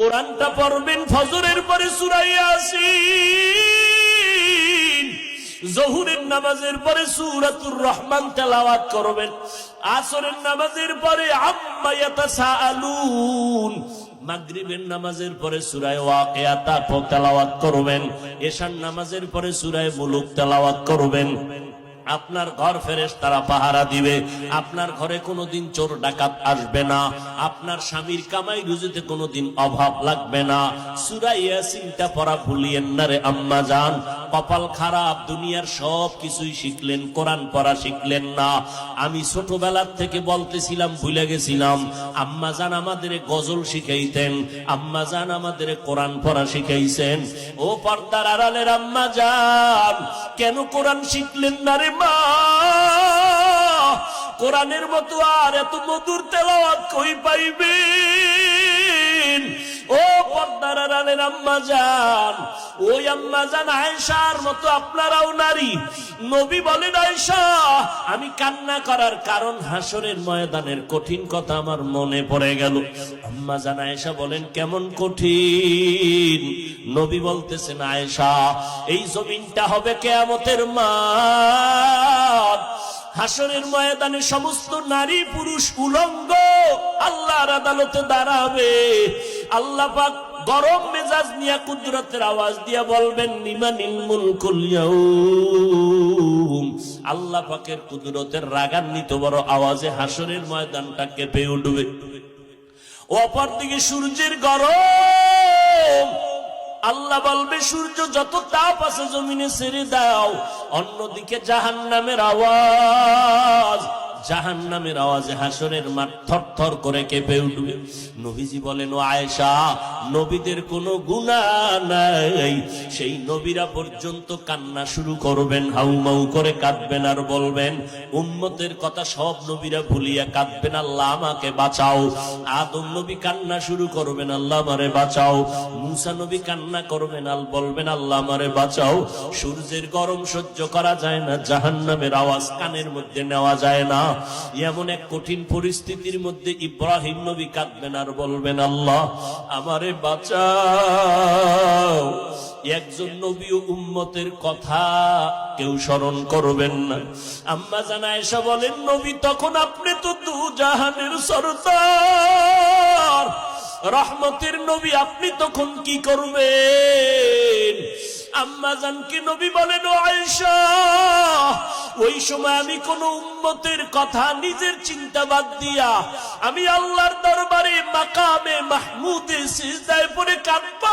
কোরআনটা পড়বেন, ফজরের পরে সুরাইয়া জহুরের নামাজের পরে সুরাতুর রহমান তেলাওয়াত করবেন। আসরের নামাজের পরে আম্মা ইয়াতাসাআলুন। মাগরিবের নামাজের পরে সুরায় ওয়াকিয়াতা তেলাওয়াত করবেন। এশার নামাজের পরে সুরায় মুলুক তেলাওয়াত করবেন। আপনার ঘর ফেরেস তারা পাহারা দিবে। আপনার ঘরে কোনোদিন চোর ডাকাত আসবে না। আপনার স্বামীর কামাই রুজিতে কোনোদিন অভাব লাগবে না। সুরাইয়া চিন্তা পড়া ভুলিয়েন না রে আম্মা যান কপাল খারাপ, দুনিয়ার সব কিছুই শিখলেন, কোরআন পড়া শিখলেন না। আমি ছোটবেলার থেকে বলতেছিলাম, ভুলে গেছিলাম, আম্মা যান আমাদের গজল শিখাইতেন, আম্মা যান আমাদের কোরআন পড়া শিখাইছেন। ও পর্দার আড়ালের আম্মা যান কেন কোরআন শিখলেন না রে কোরআনের মতো আর এত মধুর তেলাওয়াত কই পাইবেন ও পর্দার আড়ালের আম্মা যান ওই আম্মা যান আয়েশার মতো আপনারাও নারী। নবী বলেন, আয়েশা, আমি কান্না করার কারণ হাসরের ময়দানের কঠিন কথা আমার মনে পড়ে গেল। আম্মা জান আয়েশা বলেন, কেমন কঠিন? নবী বলতেছেন, আয়েশা, এই জমিনটা হবে কেয়ামতের মাঠ। হাসরের ময়দানে সমস্ত নারী, পুরুষ, উলঙ্গ আল্লাহর আদালতে দাঁড়াবে। আল্লাহ পাক গরম মেজাজ নিয়ে কুদরতের আওয়াজ দিয়ে বলবেন, নিমানিল মুলকুল আল্লাহ পাকের কুদরতের রাগান্বিত বড় আওয়াজে হাসরের ময়দানটা কেঁপে উঠবে। অপরদিকে সূর্যের গরম। আল্লাহ বলবে, সূর্য যত তাপ আছে জমিনে ছেড়ে দাও। অন্যদিকে জাহান নামের আওয়াজ। জাহান নামের আওয়াজে হাসরের মাঠ থর থর করে কেঁপে উঠবে। নবীজি বলেন আয়েশা, নবীদের কোনো গুণা নাই। সেই নবীরা পর্যন্ত কান্না শুরু করবেন, হাউমাউ করে কাঁদবেন আর বলবেন, উম্মতের কথা সব নবীরা ভুলিয়া কাঁদবেন। আল্লাহ আমাকে বাঁচাও। আদম নবী কান্না শুরু করবেন, আল্লাহ আমারে বাঁচাও। মুসা নবী কান্না করবেন আল বলবেন, আল্লাহ আমারে বাঁচাও। সূর্যের গরম সহ্য করা যায় না, জাহান্নামের আওয়াজ কানের মধ্যে নেওয়া যায় না। এমন এক কঠিন পরিস্থিতির মধ্যে ইব্রাহিম নবী কাঁদবেন আর বলবেন, আল্লাহ, আমারে বাঁচাও। একজন নবী উম্মতের কথা কেউ স্মরণ করবেন না। আম্মা জানা এসা বলেন, নবী, তখন আপনি তো দু জাহানের সরদার। রহমতের নবী, আপনি তখন কি করবেন? আম্মা জানকে নবী বলেন আয়সা ওই সময় আমি কোন উন্মতের কথা নিজের চিন্তা বাদ দিয়া আমি আল্লাহর দরবারে মাকামে মাহমুদে সিজদায় পরে কাঁদব